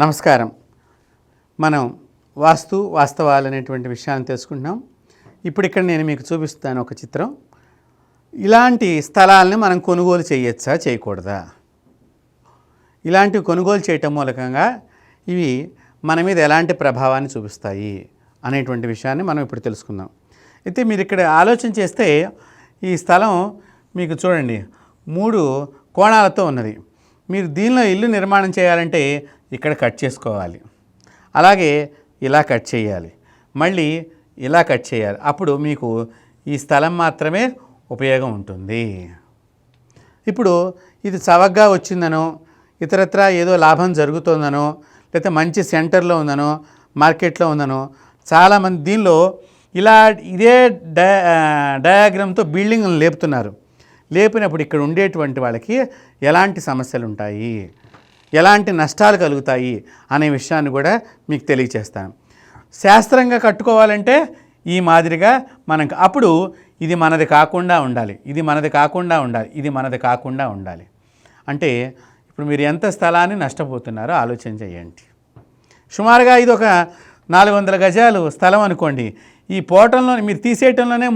నమస్కారం. మనం వాస్తు వాస్తవాలు అనేటువంటి విషయాన్ని తెలుసుకుంటున్నాం. ఇప్పుడు ఇక్కడ నేను మీకు చూపిస్తాను ఒక చిత్రం. ఇలాంటి స్థలాలని మనం కొనుగోలు చేయొచ్చా? చేయకూడదా? ఇలాంటివి కొనుగోలు చేయటం మూలకంగా ఇవి మన మీద ఎలాంటి ప్రభావాన్ని చూపిస్తాయి అనేటువంటి విషయాన్ని మనం ఇప్పుడు తెలుసుకుందాం. అయితే మీరు ఇక్కడ ఆలోచన చేస్తే ఈ స్థలం మీకు చూడండి మూడు కోణాలతో ఉన్నది. మీరు దీనిలో ఇల్లు నిర్మాణం చేయాలంటే ఇక్కడ కట్ చేసుకోవాలి. అలాగే ఇలా కట్ చేయాలి. మళ్ళీ ఇలా కట్ చేయాలి. అప్పుడు మీకు ఈ స్థలం మాత్రమే ఉపయోగం ఉంటుంది. ఇప్పుడు ఇది చవగ్గా వచ్చిందనో ఇతరత్రా ఏదో లాభం జరుగుతుందనో లేకపోతే మంచి సెంటర్లో ఉందనో మార్కెట్లో ఉందనో చాలామంది దీనిలో ఇలా ఇదే డయా డయాగ్రామ్తో బిల్డింగ్లను లేపుతున్నారు. లేపినప్పుడు ఇక్కడ ఉండేటువంటి వాళ్ళకి ఎలాంటి సమస్యలు ఉంటాయి? ఎలాంటి నష్టాలు కలుగుతాయి అనే విషయాన్ని కూడా మీకు తెలియచేస్తాను. శాస్త్రంగా కట్టుకోవాలంటే ఈ మాదిరిగా మనం అప్పుడు ఇది మనది కాకుండా ఉండాలి ఇది మనది కాకుండా ఉండాలి ఇది మనది కాకుండా ఉండాలి. అంటే ఇప్పుడు మీరు ఎంత స్థలాన్ని నష్టపోతున్నారో ఆలోచన చేయండి. సుమారుగా ఇది ఒక నాలుగు వందల గజాలు స్థలం అనుకోండి. ఈ పోవటంలో మీరు తీసేయటంలోనే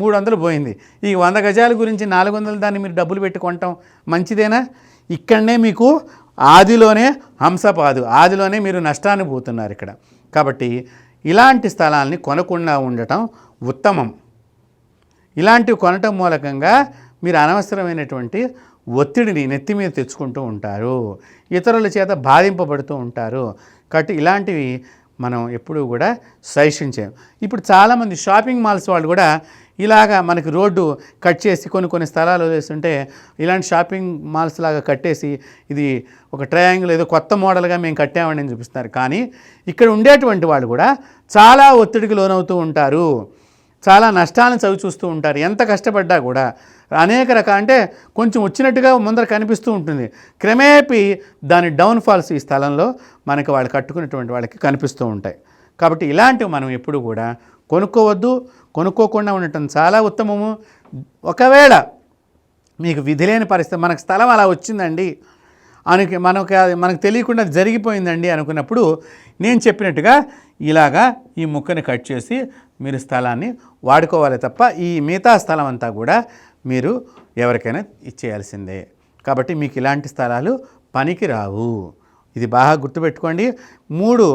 మూడు వందలు పోయింది. ఈ వంద గజాల గురించి నాలుగు వందలు దాన్ని మీరు డబ్బులు పెట్టుకోవటం మంచిదేనా? ఇక్కడనే మీకు ఆదిలోనే హంసపాదు ఆదిలోనే మీరు నష్టాన్ని పోతున్నారు ఇక్కడ. కాబట్టి ఇలాంటి స్థలాల్ని కొనకుండా ఉండటం ఉత్తమం. ఇలాంటివి కొనటం మూలకంగా మీరు అనవసరమైనటువంటి ఒత్తిడిని నెత్తి మీద తెచ్చుకుంటూ ఉంటారు. ఇతరుల చేత బాధింపబడుతూ ఉంటారు. కాబట్టి ఇలాంటివి మనం ఎప్పుడూ కూడా సజెషన్ ఇప్పుడు చాలామంది షాపింగ్ మాల్స్ వాళ్ళు కూడా ఇలాగా మనకి రోడ్డు కట్ చేసి కొన్ని కొన్ని స్థలాలు వేస్తుంటే ఇలాంటి షాపింగ్ మాల్స్ లాగా కట్టేసి ఇది ఒక ట్రయాంగిల్ ఏదో కొత్త మోడల్గా మేము కట్టామని చూపిస్తున్నారు. కానీ ఇక్కడ ఉండేటువంటి వాళ్ళు కూడా చాలా ఒత్తిడికి లోనవుతూ ఉంటారు. చాలా నష్టాలను చవి చూస్తూ ఉంటారు. ఎంత కష్టపడ్డా కూడా అనేక రకాల అంటే కొంచెం వచ్చినట్టుగా ముందర కనిపిస్తూ ఉంటుంది. క్రమేపీ దాని డౌన్ఫాల్స్ ఈ స్థలంలో మనకి వాళ్ళు కట్టుకున్నటువంటి వాళ్ళకి కనిపిస్తూ ఉంటాయి. కాబట్టి ఇలాంటివి మనం ఎప్పుడు కూడా కొనుక్కోవద్దు కొనుక్కోకుండా ఉండటం చాలా ఉత్తమము. ఒకవేళ మీకు విధి లేని పరిస్థితి మనకు స్థలం అలా వచ్చిందండి అనుకు మనకు అది మనకు తెలియకుండా అది జరిగిపోయిందండి అనుకున్నప్పుడు నేను చెప్పినట్టుగా ఇలాగా ఈ ముక్కని కట్ చేసి మీరు స్థలాన్ని వాడుకోవాలి తప్ప ఈ మిగతా స్థలం అంతా కూడా మీరు ఎవరికైనా ఇచ్చేయాల్సిందే. కాబట్టి మీకు ఇలాంటి స్థలాలు పనికి రావు ఇది బాగా గుర్తుపెట్టుకోండి. మూడు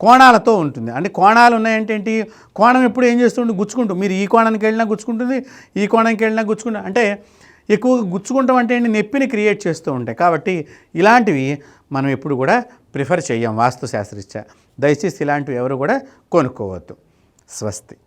కోణాలతో ఉంటుంది. అంటే కోణాలు ఉన్నాయంటే ఏంటి? కోణం ఎప్పుడు ఏం చేస్తుంటుంది గుచ్చుకుంటూ మీరు ఈ కోణానికి వెళ్ళినా గుచ్చుకుంటుంది ఈ కోణానికి వెళ్ళినా గుచ్చుకుంటుంది. అంటే ఎక్కువగా గుచ్చుకుంటాం అంటే ఏంటి? నొప్పిని క్రియేట్ చేస్తూ ఉంటాయి. కాబట్టి ఇలాంటివి మనం ఎప్పుడు కూడా ప్రిఫర్ చేయం. వాస్తు శాస్త్రరీత్యా దయచేసి ఇలాంటివి ఎవరు కూడా కొనుక్కోవద్దు. స్వస్తి.